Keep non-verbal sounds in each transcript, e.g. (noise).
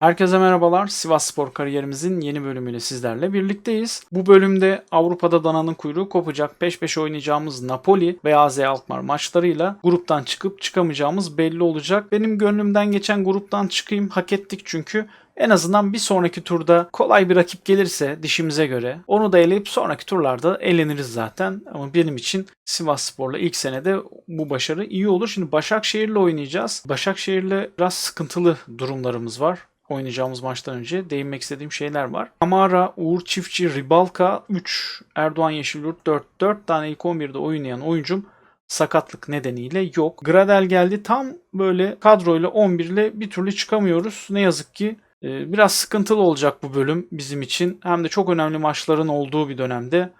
Herkese merhabalar. Sivas Spor kariyerimizin yeni bölümüyle sizlerle birlikteyiz. Bu bölümde Avrupa'da dananın kuyruğu kopacak peş peşe oynayacağımız Napoli ve AZ Alkmaar maçlarıyla gruptan çıkıp çıkamayacağımız belli olacak. Benim gönlümden geçen gruptan çıkayım hak ettik çünkü en azından bir sonraki turda kolay bir rakip gelirse dişimize göre onu da eleyip sonraki turlarda eleniriz zaten. Ama benim için Sivas Spor'la ilk senede bu başarı iyi olur. Şimdi Başakşehir'le oynayacağız. Başakşehir'le biraz sıkıntılı durumlarımız var oynayacağımız maçtan önce değinmek istediğim şeyler var. Kamara, Uğur Çiftçi, Ribalka 3, Erdoğan Yeşilyurt 4. 4 tane ilk 11'de oynayan oyuncum sakatlık nedeniyle yok. Gradel geldi tam böyle kadroyla 11 ile bir türlü çıkamıyoruz. Ne yazık ki Ee, biraz sıkıntılı olacak bu bölüm bizim için. Hem de çok önemli maçların olduğu bir dönemde.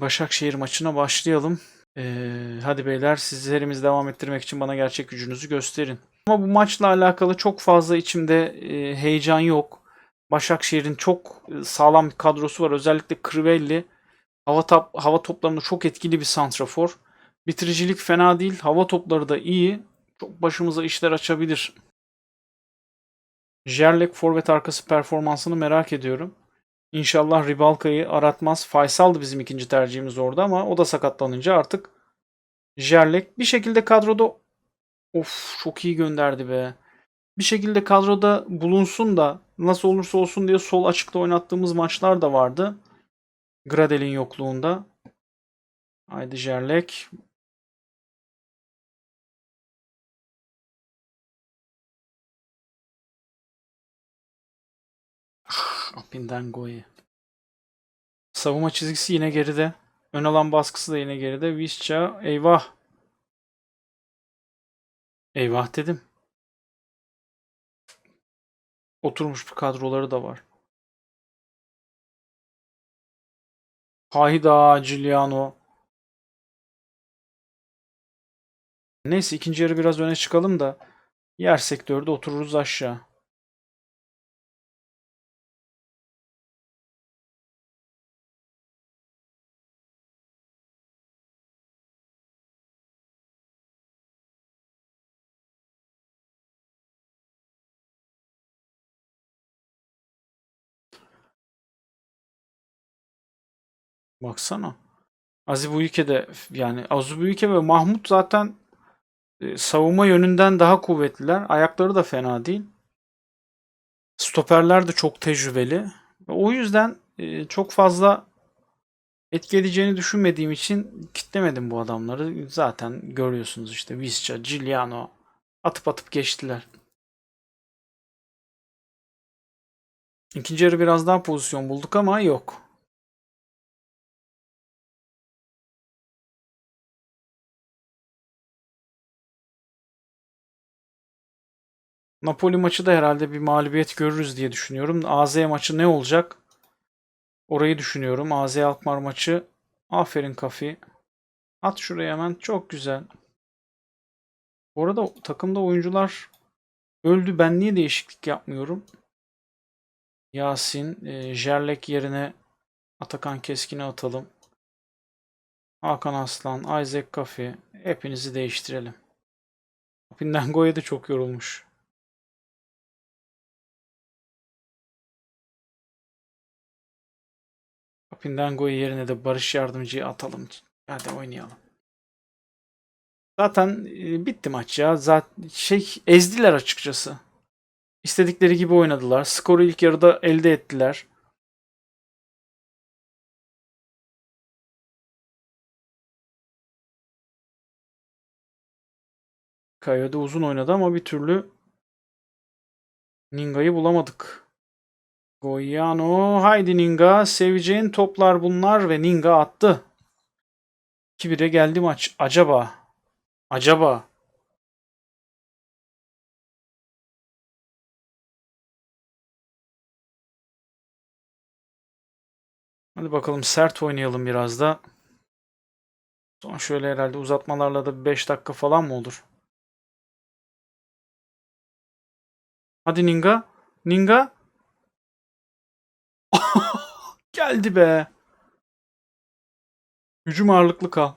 Başakşehir maçına başlayalım. Ee, hadi beyler sizlerimizi devam ettirmek için bana gerçek gücünüzü gösterin. Ama bu maçla alakalı çok fazla içimde e, heyecan yok. Başakşehir'in çok e, sağlam bir kadrosu var. Özellikle Crivelli hava, top, hava toplarında çok etkili bir santrafor. Bitiricilik fena değil. Hava topları da iyi. Çok başımıza işler açabilir. Jerlek forvet arkası performansını merak ediyorum. İnşallah Ribalka'yı aratmaz. Faysal da bizim ikinci tercihimiz orada ama o da sakatlanınca artık Jerlek bir şekilde kadroda of çok iyi gönderdi be. Bir şekilde kadroda bulunsun da nasıl olursa olsun diye sol açıkta oynattığımız maçlar da vardı. Gradel'in yokluğunda. Haydi Jerlek. Apindango'yu. Savunma çizgisi yine geride. Ön alan baskısı da yine geride. Visca eyvah. Eyvah dedim. Oturmuş bir kadroları da var. Hayda Giuliano. Neyse ikinci yarı biraz öne çıkalım da yer sektörde otururuz aşağı. Baksana. Azibuyike de yani Azibuyike ve Mahmut zaten e, savunma yönünden daha kuvvetliler. Ayakları da fena değil. Stoperler de çok tecrübeli. O yüzden e, çok fazla etki edeceğini düşünmediğim için kitlemedim bu adamları. Zaten görüyorsunuz işte Visca, Giuliano atıp atıp geçtiler. İkinci yarı biraz daha pozisyon bulduk ama yok. Napoli maçı da herhalde bir mağlubiyet görürüz diye düşünüyorum. AZ maçı ne olacak? Orayı düşünüyorum. AZ Alkmaar maçı. Aferin Kafi. At şuraya hemen. Çok güzel. Bu arada takımda oyuncular öldü. Ben niye değişiklik yapmıyorum? Yasin, e, Jerlek yerine Atakan Keskin'i atalım. Hakan Aslan, Isaac Kafi. Hepinizi değiştirelim. Pindango'ya da çok yorulmuş. Pindango'yu yerine de Barış Yardımcı'yı atalım. Hadi oynayalım. Zaten e, bitti maç ya. Zaten şey ezdiler açıkçası. İstedikleri gibi oynadılar. Skoru ilk yarıda elde ettiler. Kayode uzun oynadı ama bir türlü Ninga'yı bulamadık. Goyano. Haydi Ninga. Seveceğin toplar bunlar ve Ninga attı. 2-1'e geldi maç. Acaba. Acaba. Hadi bakalım sert oynayalım biraz da. Son şöyle herhalde uzatmalarla da 5 dakika falan mı olur? Hadi Ninga. Ninga. Geldi be. Hücum ağırlıklı kal.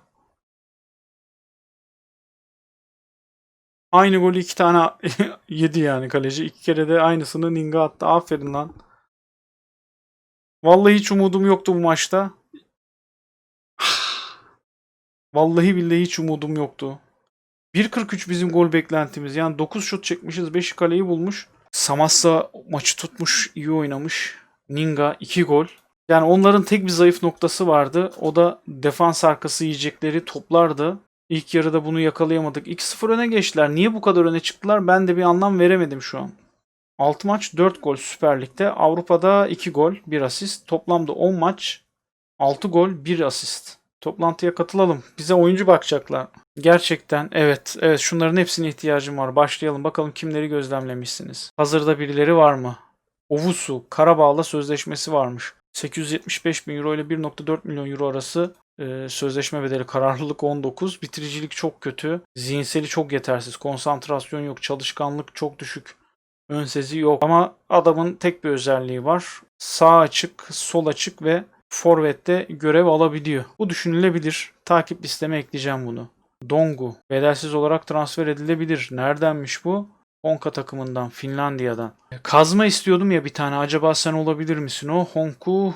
Aynı golü iki tane (laughs) yedi yani kaleci. İki kere de aynısını Ninga attı. Aferin lan. Vallahi hiç umudum yoktu bu maçta. (sighs) Vallahi billahi hiç umudum yoktu. 1.43 bizim gol beklentimiz. Yani 9 şut çekmişiz. 5'i kaleyi bulmuş. Samassa maçı tutmuş. iyi oynamış. Ninga 2 gol. Yani onların tek bir zayıf noktası vardı. O da defans arkası yiyecekleri toplardı. İlk yarıda bunu yakalayamadık. 2-0 öne geçtiler. Niye bu kadar öne çıktılar? Ben de bir anlam veremedim şu an. 6 maç 4 gol Süper Lig'de. Avrupa'da 2 gol 1 asist. Toplamda 10 maç 6 gol 1 asist. Toplantıya katılalım. Bize oyuncu bakacaklar. Gerçekten evet evet şunların hepsine ihtiyacım var. Başlayalım bakalım kimleri gözlemlemişsiniz. Hazırda birileri var mı? Ovusu Karabağ'la sözleşmesi varmış. 875 bin euro ile 1.4 milyon euro arası e, sözleşme bedeli. Kararlılık 19. Bitiricilik çok kötü. Zihinseli çok yetersiz. Konsantrasyon yok. Çalışkanlık çok düşük. Ön sezi yok. Ama adamın tek bir özelliği var. Sağ açık, sol açık ve forvette görev alabiliyor. Bu düşünülebilir. Takip listeme ekleyeceğim bunu. Dongu bedelsiz olarak transfer edilebilir. Neredenmiş bu? Honka takımından, Finlandiya'dan. Kazma istiyordum ya bir tane. Acaba sen olabilir misin o? Honku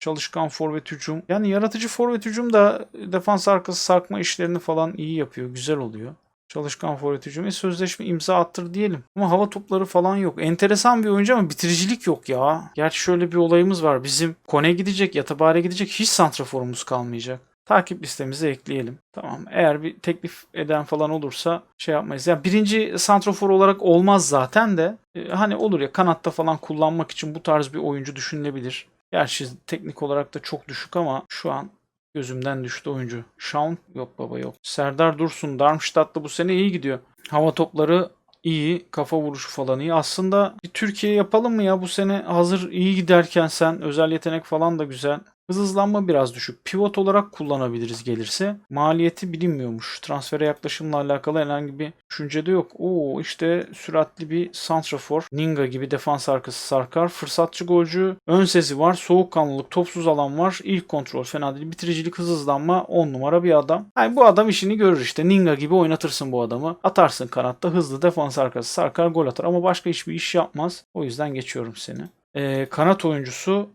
çalışkan forvet hücum. Yani yaratıcı forvet hücum da defans arkası sarkma işlerini falan iyi yapıyor. Güzel oluyor. Çalışkan forvet hücum. E, sözleşme imza attır diyelim. Ama hava topları falan yok. Enteresan bir oyuncu ama bitiricilik yok ya. Gerçi şöyle bir olayımız var. Bizim Kone gidecek, Yatabare gidecek. Hiç santraforumuz kalmayacak. Takip listemize ekleyelim. Tamam. Eğer bir teklif eden falan olursa şey yapmayız. Yani birinci santrafor olarak olmaz zaten de. e, hani olur ya kanatta falan kullanmak için bu tarz bir oyuncu düşünülebilir. Gerçi teknik olarak da çok düşük ama şu an gözümden düştü oyuncu. Shaun yok baba yok. Serdar Dursun Darmstadt'ta bu sene iyi gidiyor. Hava topları iyi. Kafa vuruşu falan iyi. Aslında bir Türkiye yapalım mı ya bu sene hazır iyi giderken sen özel yetenek falan da güzel. Hız hızlanma biraz düşük. Pivot olarak kullanabiliriz gelirse. Maliyeti bilinmiyormuş. Transfere yaklaşımla alakalı herhangi bir düşünce de yok. Oo işte süratli bir santrafor. Ninga gibi defans arkası sarkar. Fırsatçı golcü. Ön sezi var. Soğukkanlılık. Topsuz alan var. İlk kontrol fena değil. Bitiricilik hız hızlanma 10 numara bir adam. Yani bu adam işini görür işte. Ninga gibi oynatırsın bu adamı. Atarsın kanatta. Hızlı defans arkası sarkar gol atar. Ama başka hiçbir iş yapmaz. O yüzden geçiyorum seni. Ee, kanat oyuncusu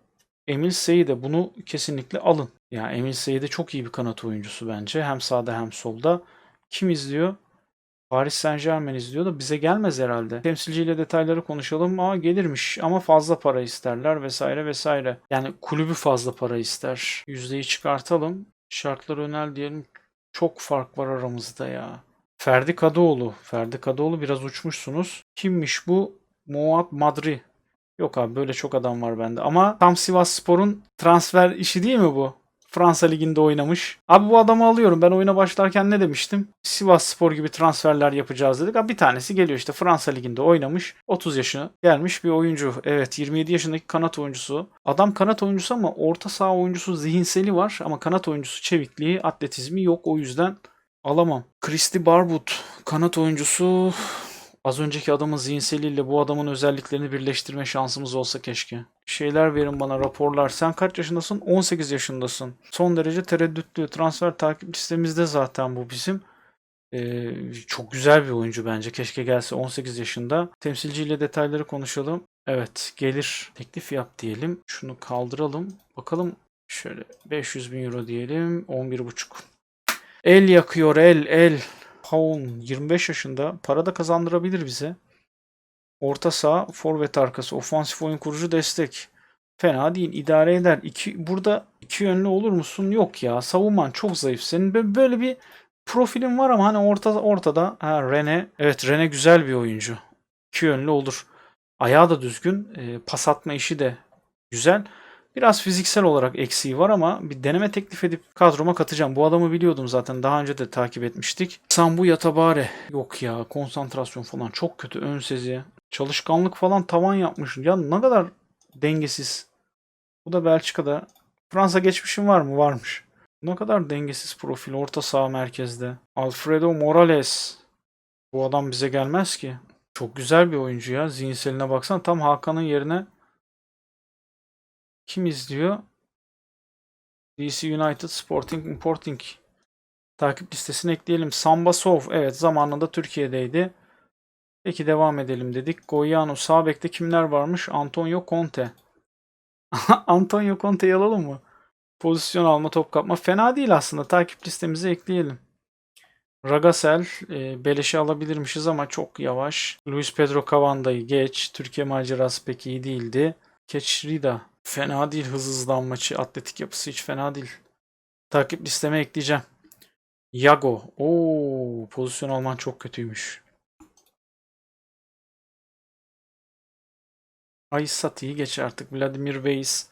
Emil Seyde bunu kesinlikle alın. Ya Emil Seyde çok iyi bir kanat oyuncusu bence. Hem sağda hem solda. Kim izliyor? Paris Saint Germain izliyor da bize gelmez herhalde. Temsilciyle detayları konuşalım. Aa gelirmiş ama fazla para isterler vesaire vesaire. Yani kulübü fazla para ister. Yüzdeyi çıkartalım. Şartlar önel diyelim. Çok fark var aramızda ya. Ferdi Kadıoğlu. Ferdi Kadıoğlu biraz uçmuşsunuz. Kimmiş bu? Muat Madri. Yok abi böyle çok adam var bende. Ama tam Sivas Spor'un transfer işi değil mi bu? Fransa Ligi'nde oynamış. Abi bu adamı alıyorum. Ben oyuna başlarken ne demiştim? Sivas Spor gibi transferler yapacağız dedik. Abi bir tanesi geliyor işte Fransa Ligi'nde oynamış. 30 yaşına gelmiş bir oyuncu. Evet 27 yaşındaki kanat oyuncusu. Adam kanat oyuncusu ama orta saha oyuncusu zihinseli var. Ama kanat oyuncusu çevikliği, atletizmi yok. O yüzden alamam. Christy Barbut kanat oyuncusu Az önceki adamın zihinseliyle bu adamın özelliklerini birleştirme şansımız olsa keşke. Şeyler verin bana raporlar. Sen kaç yaşındasın? 18 yaşındasın. Son derece tereddütlü. Transfer takip listemizde zaten bu bizim. Ee, çok güzel bir oyuncu bence. Keşke gelse 18 yaşında. Temsilciyle detayları konuşalım. Evet gelir teklif yap diyelim. Şunu kaldıralım. Bakalım şöyle 500 bin euro diyelim. 11,5. El yakıyor el el. Paun 25 yaşında. Para da kazandırabilir bize. Orta saha, forvet arkası, ofansif oyun kurucu destek. Fena değil. idare eder. İki, burada iki yönlü olur musun? Yok ya. Savunman çok zayıf. Senin bö- böyle bir profilin var ama hani orta, ortada. Ha, Rene. Evet Rene güzel bir oyuncu. İki yönlü olur. Ayağı da düzgün. E, pas atma işi de güzel. Biraz fiziksel olarak eksiği var ama bir deneme teklif edip kadroma katacağım. Bu adamı biliyordum zaten. Daha önce de takip etmiştik. Sambu Yatabare. Yok ya konsantrasyon falan çok kötü. Ön sezi. Çalışkanlık falan tavan yapmış. Ya ne kadar dengesiz. Bu da Belçika'da. Fransa geçmişim var mı? Varmış. Ne kadar dengesiz profil. Orta saha merkezde. Alfredo Morales. Bu adam bize gelmez ki. Çok güzel bir oyuncu ya. Zihinseline baksana. Tam Hakan'ın yerine kim izliyor? DC United Sporting Importing. Takip listesine ekleyelim. Samba Sov. Evet zamanında Türkiye'deydi. Peki devam edelim dedik. Goyano sağ bekte kimler varmış? Antonio Conte. (laughs) Antonio Conte'yi alalım mı? Pozisyon alma, top kapma. Fena değil aslında. Takip listemize ekleyelim. Ragasel, e, beleşe alabilirmişiz ama çok yavaş. Luis Pedro Cavanda'yı geç. Türkiye macerası pek iyi değildi. Keçrida. Fena değil hız hızlanmacı. Atletik yapısı hiç fena değil. Takip listeme ekleyeceğim. Yago. Oo, pozisyon alman çok kötüymüş. Aysati'yi geç artık. Vladimir Weiss.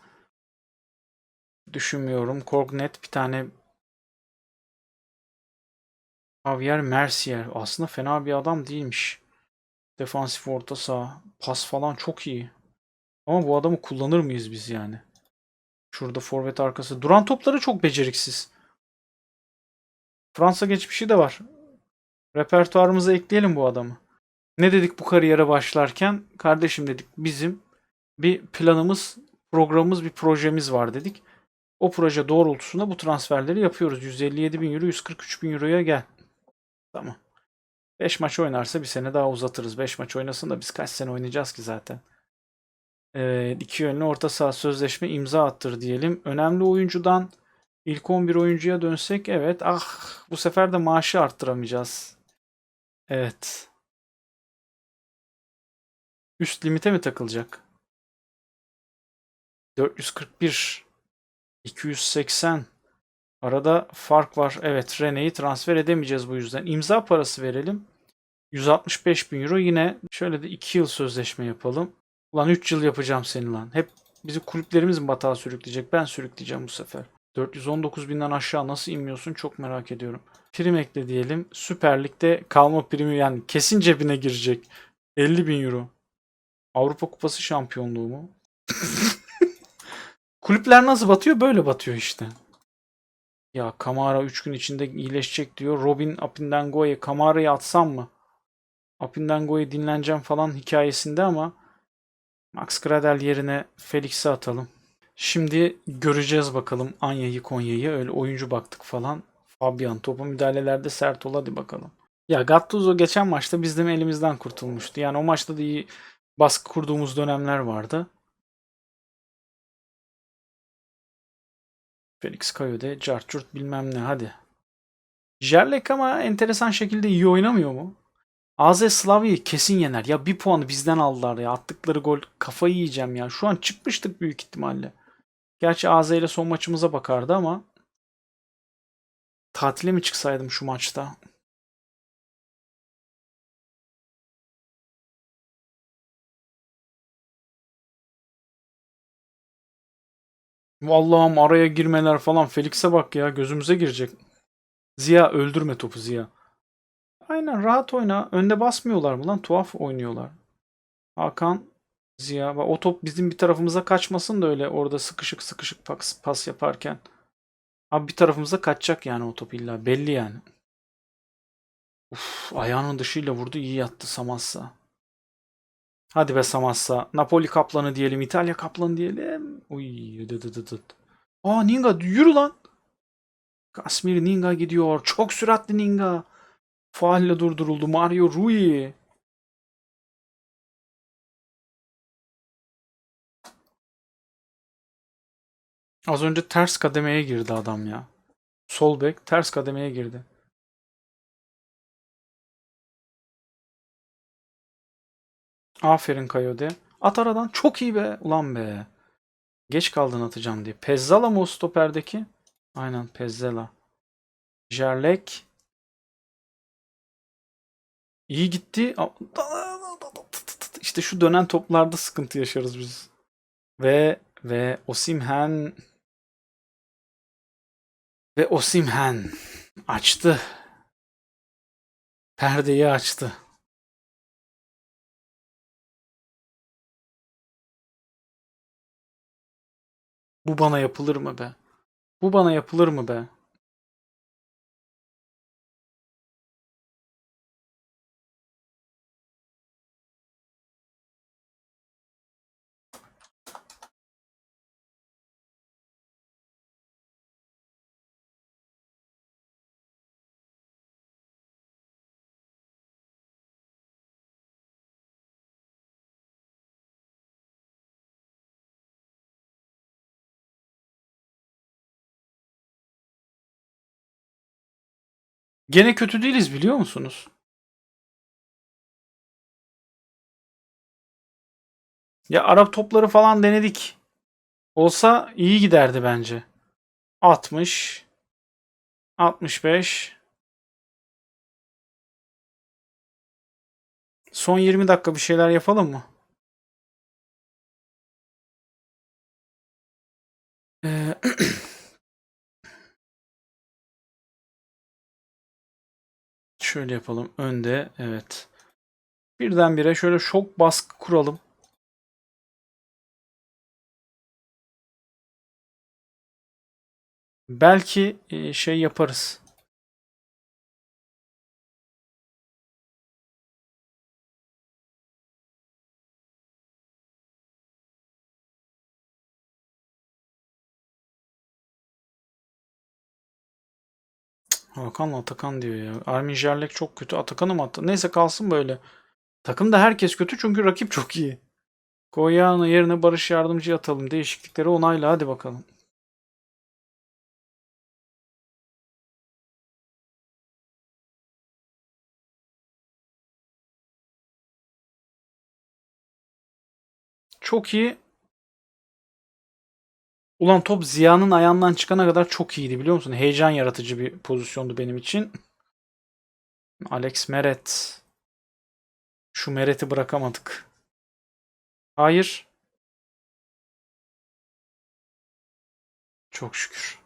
Düşünmüyorum. Korgnet bir tane Javier Mercier. Aslında fena bir adam değilmiş. Defansif orta saha. Pas falan çok iyi. Ama bu adamı kullanır mıyız biz yani? Şurada forvet arkası. Duran topları çok beceriksiz. Fransa geçmişi de var. Repertuarımıza ekleyelim bu adamı. Ne dedik bu kariyere başlarken? Kardeşim dedik bizim bir planımız, programımız, bir projemiz var dedik. O proje doğrultusunda bu transferleri yapıyoruz. 157 bin euro, 143 bin euroya gel. Tamam. 5 maç oynarsa bir sene daha uzatırız. 5 maç oynasın da biz kaç sene oynayacağız ki zaten. Evet, iki yönlü orta saha sözleşme imza attır diyelim. Önemli oyuncudan ilk 11 oyuncuya dönsek evet. Ah bu sefer de maaşı arttıramayacağız. Evet. Üst limite mi takılacak? 441 280 Arada fark var. Evet Rene'yi transfer edemeyeceğiz bu yüzden. İmza parası verelim. 165 bin euro yine şöyle de 2 yıl sözleşme yapalım. Ulan 3 yıl yapacağım seni lan. Hep bizi kulüplerimiz mi batağa sürükleyecek? Ben sürükleyeceğim bu sefer. 419 binden aşağı nasıl inmiyorsun çok merak ediyorum. Prim ekle diyelim. Süper Lig'de kalma primi yani kesin cebine girecek. 50 bin euro. Avrupa Kupası şampiyonluğu mu? (laughs) Kulüpler nasıl batıyor? Böyle batıyor işte. Ya Kamara 3 gün içinde iyileşecek diyor. Robin Apindango'ya Kamara'yı atsam mı? Apindango'yu dinleneceğim falan hikayesinde ama Max Gradel yerine Felix'i atalım. Şimdi göreceğiz bakalım Anya'yı Konya'yı. Öyle oyuncu baktık falan. Fabian topu müdahalelerde sert ol hadi bakalım. Ya Gattuso geçen maçta bizim elimizden kurtulmuştu. Yani o maçta da iyi baskı kurduğumuz dönemler vardı. Felix Kayode, Carchurt bilmem ne hadi. Jerlek ama enteresan şekilde iyi oynamıyor mu? AZ Slavya'yı kesin yener. Ya bir puanı bizden aldılar ya. Attıkları gol kafayı yiyeceğim ya. Şu an çıkmıştık büyük ihtimalle. Gerçi AZ ile son maçımıza bakardı ama tatile mi çıksaydım şu maçta? Vallahi araya girmeler falan. Felix'e bak ya gözümüze girecek. Ziya öldürme topu Ziya. Aynen rahat oyna. Önde basmıyorlar mı lan? Tuhaf oynuyorlar. Hakan Ziya. O top bizim bir tarafımıza kaçmasın da öyle orada sıkışık sıkışık pas, pas yaparken. Abi bir tarafımıza kaçacak yani o top illa. Belli yani. Uf, ayağının dışıyla vurdu. iyi yattı Samassa. Hadi be Samassa. Napoli kaplanı diyelim. İtalya kaplanı diyelim. Uy. Dı dı dı dı. Aa Ninga yürü lan. Kasmir Ninga gidiyor. Çok süratli Ninga. Faalle durduruldu. Mario Rui. Az önce ters kademeye girdi adam ya. Sol bek ters kademeye girdi. Aferin Kayode. At aradan. Çok iyi be. Ulan be. Geç kaldın atacağım diye. Pezzala mı o stoperdeki? Aynen Pezzala. Jerlek. İyi gitti. İşte şu dönen toplarda sıkıntı yaşarız biz. Ve ve Osimhen ve Osimhen açtı. Perdeyi açtı. Bu bana yapılır mı be? Bu bana yapılır mı be? Gene kötü değiliz biliyor musunuz? Ya Arap topları falan denedik. Olsa iyi giderdi bence. 60 65 Son 20 dakika bir şeyler yapalım mı? Ee, şöyle yapalım. Önde evet. Birdenbire şöyle şok baskı kuralım. Belki e, şey yaparız. Hakan'la Atakan diyor ya. Armin Jerlek çok kötü. Atakan'ı mı attı? Neyse kalsın böyle. Takımda herkes kötü çünkü rakip çok iyi. Koyana yerine Barış Yardımcı atalım. Değişiklikleri onayla hadi bakalım. Çok iyi. Ulan top Ziya'nın ayağından çıkana kadar çok iyiydi biliyor musun? Heyecan yaratıcı bir pozisyondu benim için. Alex Meret. Şu Meret'i bırakamadık. Hayır. Çok şükür.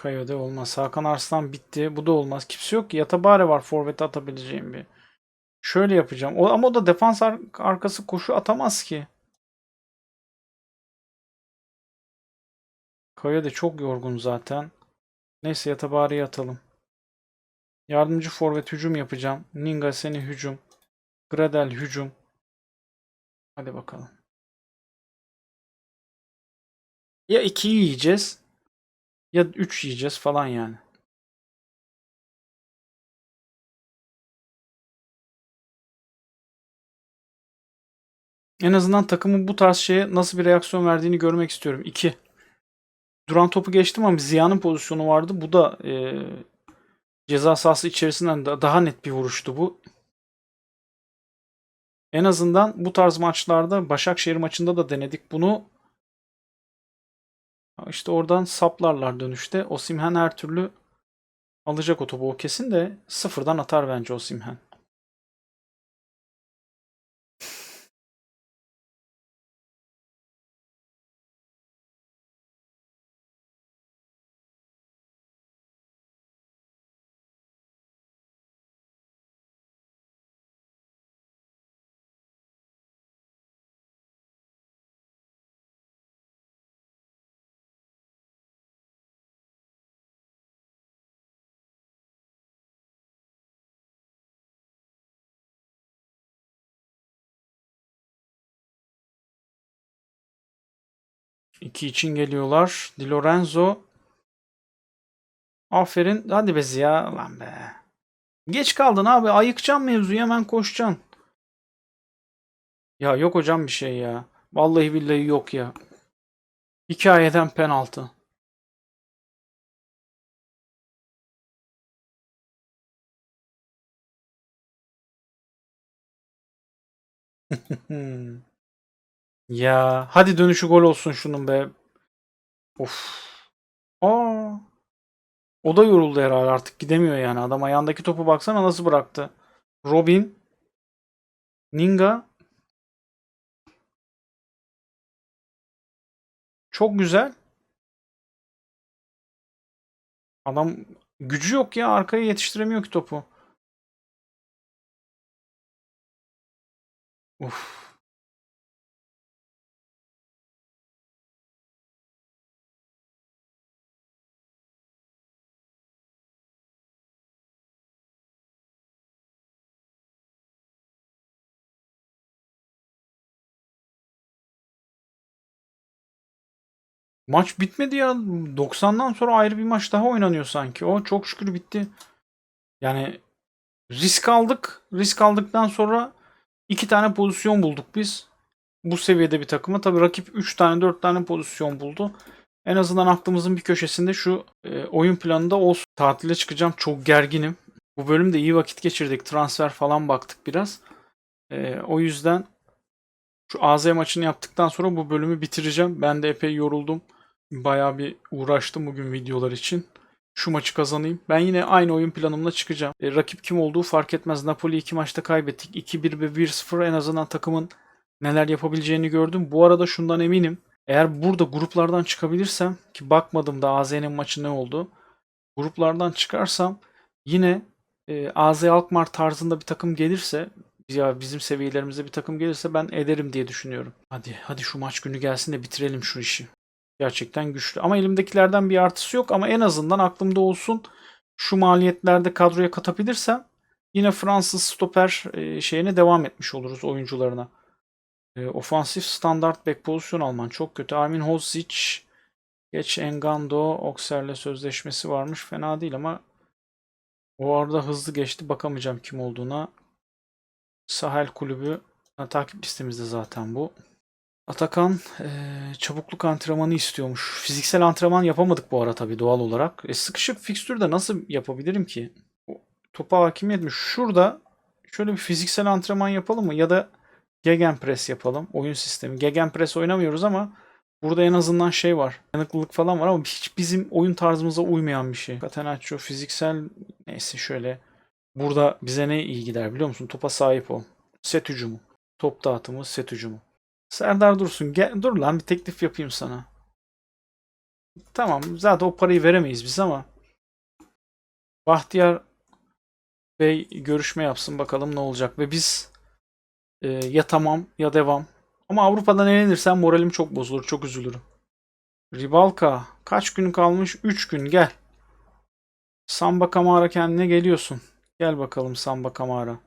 Kayode olmaz. Hakan Arslan bitti. Bu da olmaz. Kimse yok ki. Yatabare var forvete atabileceğim bir. Şöyle yapacağım. O, ama o da defans ar- arkası koşu atamaz ki. Kayode çok yorgun zaten. Neyse Yatabare'yi atalım. Yardımcı forvet hücum yapacağım. Ninga seni hücum. Gradel hücum. Hadi bakalım. Ya 2'yi yiyeceğiz ya 3 yiyeceğiz falan yani. En azından takımın bu tarz şeye nasıl bir reaksiyon verdiğini görmek istiyorum. 2. Duran topu geçtim ama Ziya'nın pozisyonu vardı. Bu da e, ceza sahası içerisinden da daha net bir vuruştu bu. En azından bu tarz maçlarda Başakşehir maçında da denedik bunu. İşte oradan saplarlar dönüşte. Osimhen her türlü alacak o topu o kesin de sıfırdan atar bence Osimhen. İki için geliyorlar. Di Lorenzo. Aferin. Hadi be Ziya. Lan be. Geç kaldın abi. Ayıkacaksın mevzuyu hemen koşacaksın. Ya yok hocam bir şey ya. Vallahi billahi yok ya. Hikayeden penaltı. (laughs) Ya hadi dönüşü gol olsun şunun be. Of. Aa. O da yoruldu herhalde artık gidemiyor yani. Adam ayağındaki topu baksana nasıl bıraktı. Robin. Ninga. Çok güzel. Adam gücü yok ya arkaya yetiştiremiyor ki topu. Uf. Maç bitmedi ya. 90'dan sonra ayrı bir maç daha oynanıyor sanki. O çok şükür bitti. Yani risk aldık. Risk aldıktan sonra iki tane pozisyon bulduk biz. Bu seviyede bir takıma. Tabii rakip 3 tane 4 tane pozisyon buldu. En azından aklımızın bir köşesinde şu e, oyun planında olsun. Tatile çıkacağım. Çok gerginim. Bu bölümde iyi vakit geçirdik. Transfer falan baktık biraz. E, o yüzden şu AZ maçını yaptıktan sonra bu bölümü bitireceğim. Ben de epey yoruldum. Bayağı bir uğraştım bugün videolar için. Şu maçı kazanayım. Ben yine aynı oyun planımla çıkacağım. E, rakip kim olduğu fark etmez. Napoli iki maçta kaybettik. 2-1 ve 1-0 en azından takımın neler yapabileceğini gördüm. Bu arada şundan eminim. Eğer burada gruplardan çıkabilirsem ki bakmadım da AZ'nin maçı ne oldu. Gruplardan çıkarsam yine e, AZ Alkmaar tarzında bir takım gelirse ya bizim seviyelerimizde bir takım gelirse ben ederim diye düşünüyorum. Hadi hadi şu maç günü gelsin de bitirelim şu işi. Gerçekten güçlü. Ama elimdekilerden bir artısı yok ama en azından aklımda olsun. Şu maliyetlerde kadroya katabilirsem yine Fransız stoper e, şeyine devam etmiş oluruz oyuncularına. E, ofansif standart bek pozisyon alman çok kötü. Armin Hozic geç Engando Oxer'le sözleşmesi varmış. Fena değil ama o arada hızlı geçti. Bakamayacağım kim olduğuna. Sahel kulübü ha, takip listemizde zaten bu. Atakan e, çabukluk antrenmanı istiyormuş. Fiziksel antrenman yapamadık bu ara tabii doğal olarak. E, sıkışık fikstürde nasıl yapabilirim ki? O, topa hakimiyet mi? Şurada şöyle bir fiziksel antrenman yapalım mı? Ya da Gegenpress yapalım. Oyun sistemi. Gegenpress oynamıyoruz ama burada en azından şey var. Dayanıklılık falan var ama hiç bizim oyun tarzımıza uymayan bir şey. Catenaccio fiziksel neyse şöyle burada bize ne iyi gider biliyor musun? Topa sahip ol. Set hücumu. Top dağıtımı, set hücumu. Serdar Dursun gel, dur lan bir teklif yapayım sana. Tamam zaten o parayı veremeyiz biz ama Bahtiyar Bey görüşme yapsın bakalım ne olacak ve biz e, ya tamam ya devam. Ama Avrupa'dan elenirsen moralim çok bozulur, çok üzülürüm. Ribalka kaç gün kalmış? 3 gün gel. Samba Kamara kendine geliyorsun. Gel bakalım Samba Kamara.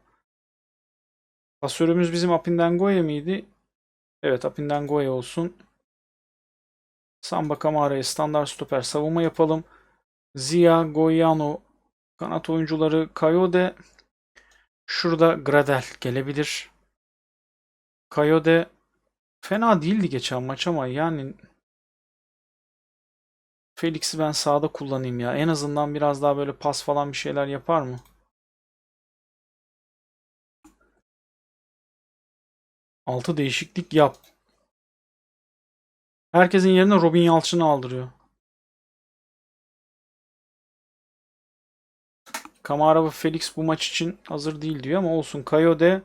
Pasörümüz bizim Apindangoye miydi? Evet Apindangoye olsun. Samba Kamara'ya standart stoper savunma yapalım. Zia, Goyano, kanat oyuncuları Kayode. Şurada Gradel gelebilir. Kayode fena değildi geçen maç ama yani Felix'i ben sağda kullanayım ya. En azından biraz daha böyle pas falan bir şeyler yapar mı? Altı değişiklik yap. Herkesin yerine Robin Yalçın'ı aldırıyor. Kamara ve Felix bu maç için hazır değil diyor ama olsun. Kayode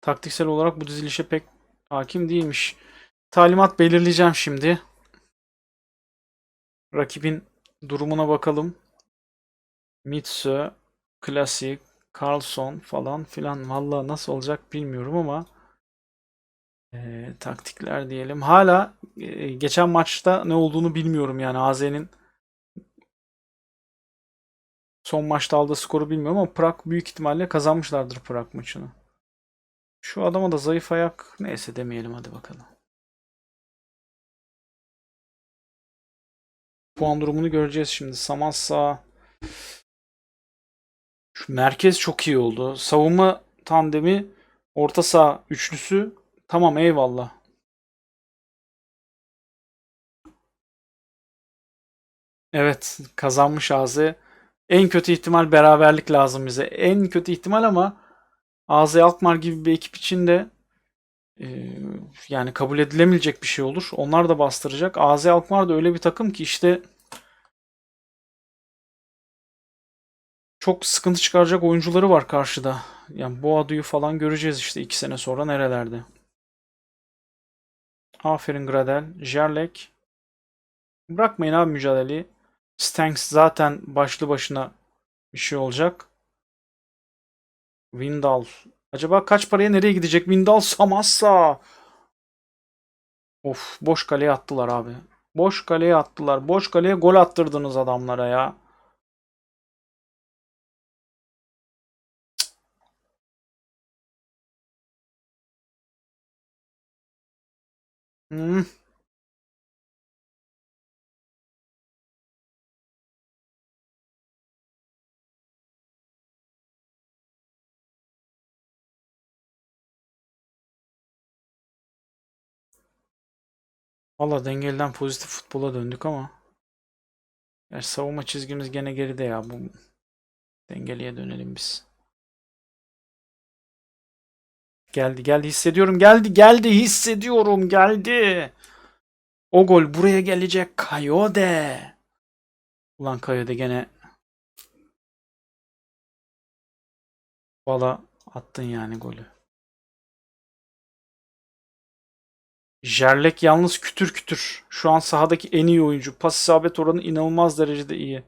taktiksel olarak bu dizilişe pek hakim değilmiş. Talimat belirleyeceğim şimdi. Rakibin durumuna bakalım. Mitsu, Klasik, Carlson falan filan. Valla nasıl olacak bilmiyorum ama e, taktikler diyelim. Hala e, geçen maçta ne olduğunu bilmiyorum yani AZ'nin son maçta aldığı skoru bilmiyorum ama Prag büyük ihtimalle kazanmışlardır Prag maçını. Şu adama da zayıf ayak neyse demeyelim hadi bakalım. Puan durumunu göreceğiz şimdi. Samassa şu merkez çok iyi oldu. Savunma tandemi orta saha üçlüsü tamam eyvallah. Evet kazanmış AZ. En kötü ihtimal beraberlik lazım bize. En kötü ihtimal ama AZ Alkmaar gibi bir ekip için de e, yani kabul edilemeyecek bir şey olur. Onlar da bastıracak. AZ Alkmaar da öyle bir takım ki işte çok sıkıntı çıkaracak oyuncuları var karşıda. Yani Boadu'yu falan göreceğiz işte iki sene sonra nerelerde. Aferin Gradel. Jerlek. Bırakmayın abi mücadeleyi. Stanks zaten başlı başına bir şey olacak. Windal. Acaba kaç paraya nereye gidecek? Windal Samassa. Of boş kaleye attılar abi. Boş kaleye attılar. Boş kaleye gol attırdınız adamlara ya. Hmm. Valla dengeliden pozitif futbola döndük ama yani savunma çizgimiz gene geride ya. Bu dengeliye dönelim biz. Geldi geldi hissediyorum geldi geldi hissediyorum geldi. O gol buraya gelecek Kayode. Ulan Kayode gene Valla attın yani golü. Jerlek yalnız kütür kütür. Şu an sahadaki en iyi oyuncu. Pas isabet oranı inanılmaz derecede iyi.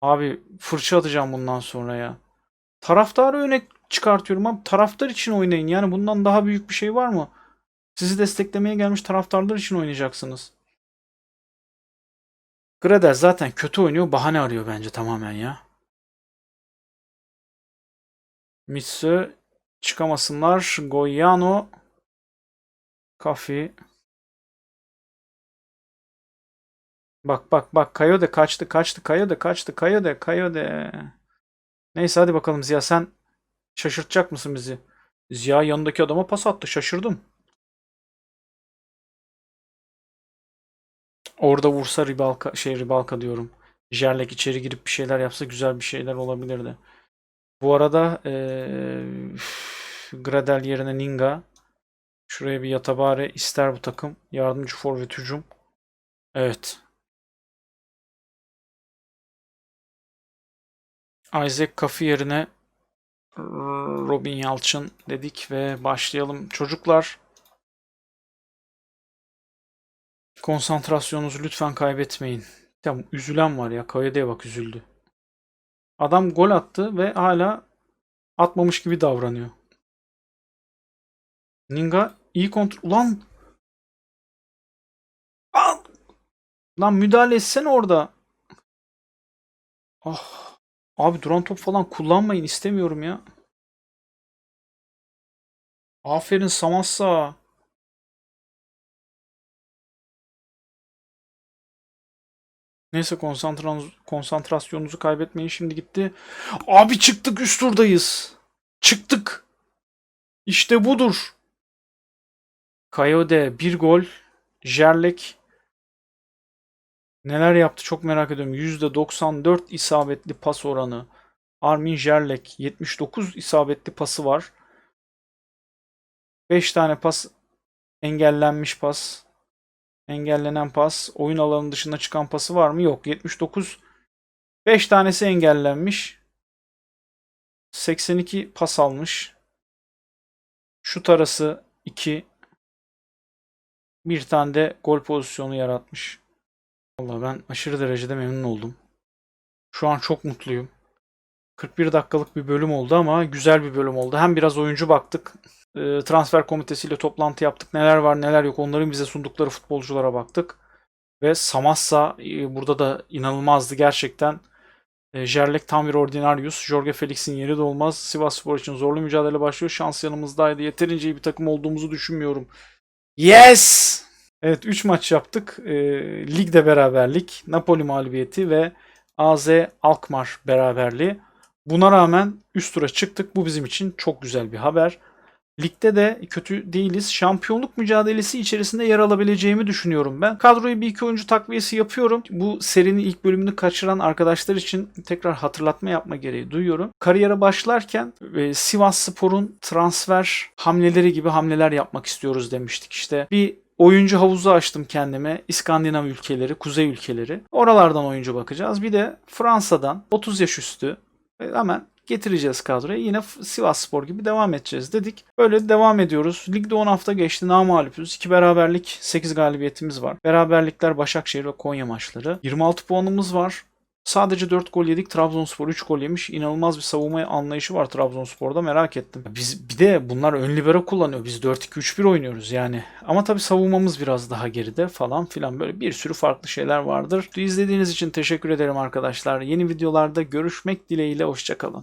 Abi fırça atacağım bundan sonra ya. Taraftarı öne çıkartıyorum abi. Taraftar için oynayın. Yani bundan daha büyük bir şey var mı? Sizi desteklemeye gelmiş taraftarlar için oynayacaksınız. Gradel zaten kötü oynuyor. Bahane arıyor bence tamamen ya. Mitsu çıkamasınlar. Goyano Kafi. Bak bak bak Kayode kaçtı kaçtı Kayode kaçtı Kayode Kayode. Neyse hadi bakalım Ziya sen şaşırtacak mısın bizi? Ziya yanındaki adama pas attı şaşırdım. Orada vursa Ribalka şey Ribalka diyorum. Jerlek içeri girip bir şeyler yapsa güzel bir şeyler olabilirdi. Bu arada eee Gradel yerine Ninga. Şuraya bir Yatabare ister bu takım. Yardımcı forvet hücum. Evet. Isaac Kafi yerine Robin Yalçın dedik ve başlayalım. Çocuklar konsantrasyonunuzu lütfen kaybetmeyin. Tamam üzülen var ya. Kayade'ye bak üzüldü. Adam gol attı ve hala atmamış gibi davranıyor. Ninga iyi kontrol... Ulan! Lan müdahale etsene orada. Ah. Abi duran top falan kullanmayın istemiyorum ya. Aferin Samassa. Neyse konsantrasyonunuzu kaybetmeyin şimdi gitti. Abi çıktık üst turdayız. Çıktık. İşte budur. Kayode bir gol. Jerlek neler yaptı çok merak ediyorum. %94 isabetli pas oranı. Armin Jerlek 79 isabetli pası var. 5 tane pas engellenmiş pas. Engellenen pas. Oyun alanı dışında çıkan pası var mı? Yok. 79 5 tanesi engellenmiş. 82 pas almış. Şut arası 2 bir tane de gol pozisyonu yaratmış. Vallahi ben aşırı derecede memnun oldum. Şu an çok mutluyum. 41 dakikalık bir bölüm oldu ama güzel bir bölüm oldu. Hem biraz oyuncu baktık. e, Transfer komitesiyle toplantı yaptık. Neler var neler yok onların bize sundukları futbolculara baktık. Ve Samassa e, burada da inanılmazdı gerçekten. E, Jerlek tam bir ordinarius. Jorge Felix'in yeri de olmaz. Sivasspor için zorlu mücadele başlıyor. Şans yanımızdaydı. Yeterince iyi bir takım olduğumuzu düşünmüyorum. Yes! Evet 3 maç yaptık. E, ligde beraberlik, Napoli mağlubiyeti ve AZ Alkmaar beraberliği. Buna rağmen üst tura çıktık. Bu bizim için çok güzel bir haber. Ligde de kötü değiliz. Şampiyonluk mücadelesi içerisinde yer alabileceğimi düşünüyorum ben. Kadroyu bir iki oyuncu takviyesi yapıyorum. Bu serinin ilk bölümünü kaçıran arkadaşlar için tekrar hatırlatma yapma gereği duyuyorum. Kariyere başlarken e, Sivas Spor'un transfer hamleleri gibi hamleler yapmak istiyoruz demiştik. İşte bir oyuncu havuzu açtım kendime. İskandinav ülkeleri, kuzey ülkeleri. Oralardan oyuncu bakacağız. Bir de Fransa'dan 30 yaş üstü e, hemen getireceğiz kadroya. Yine Sivas Spor gibi devam edeceğiz dedik. Böyle devam ediyoruz. Ligde 10 hafta geçti. Namalipüz. 2 beraberlik, 8 galibiyetimiz var. Beraberlikler Başakşehir ve Konya maçları. 26 puanımız var. Sadece 4 gol yedik. Trabzonspor 3 gol yemiş. İnanılmaz bir savunma anlayışı var Trabzonspor'da merak ettim. Biz bir de bunlar ön libero kullanıyor. Biz 4-2-3-1 oynuyoruz yani. Ama tabii savunmamız biraz daha geride falan filan böyle bir sürü farklı şeyler vardır. İzlediğiniz için teşekkür ederim arkadaşlar. Yeni videolarda görüşmek dileğiyle hoşçakalın.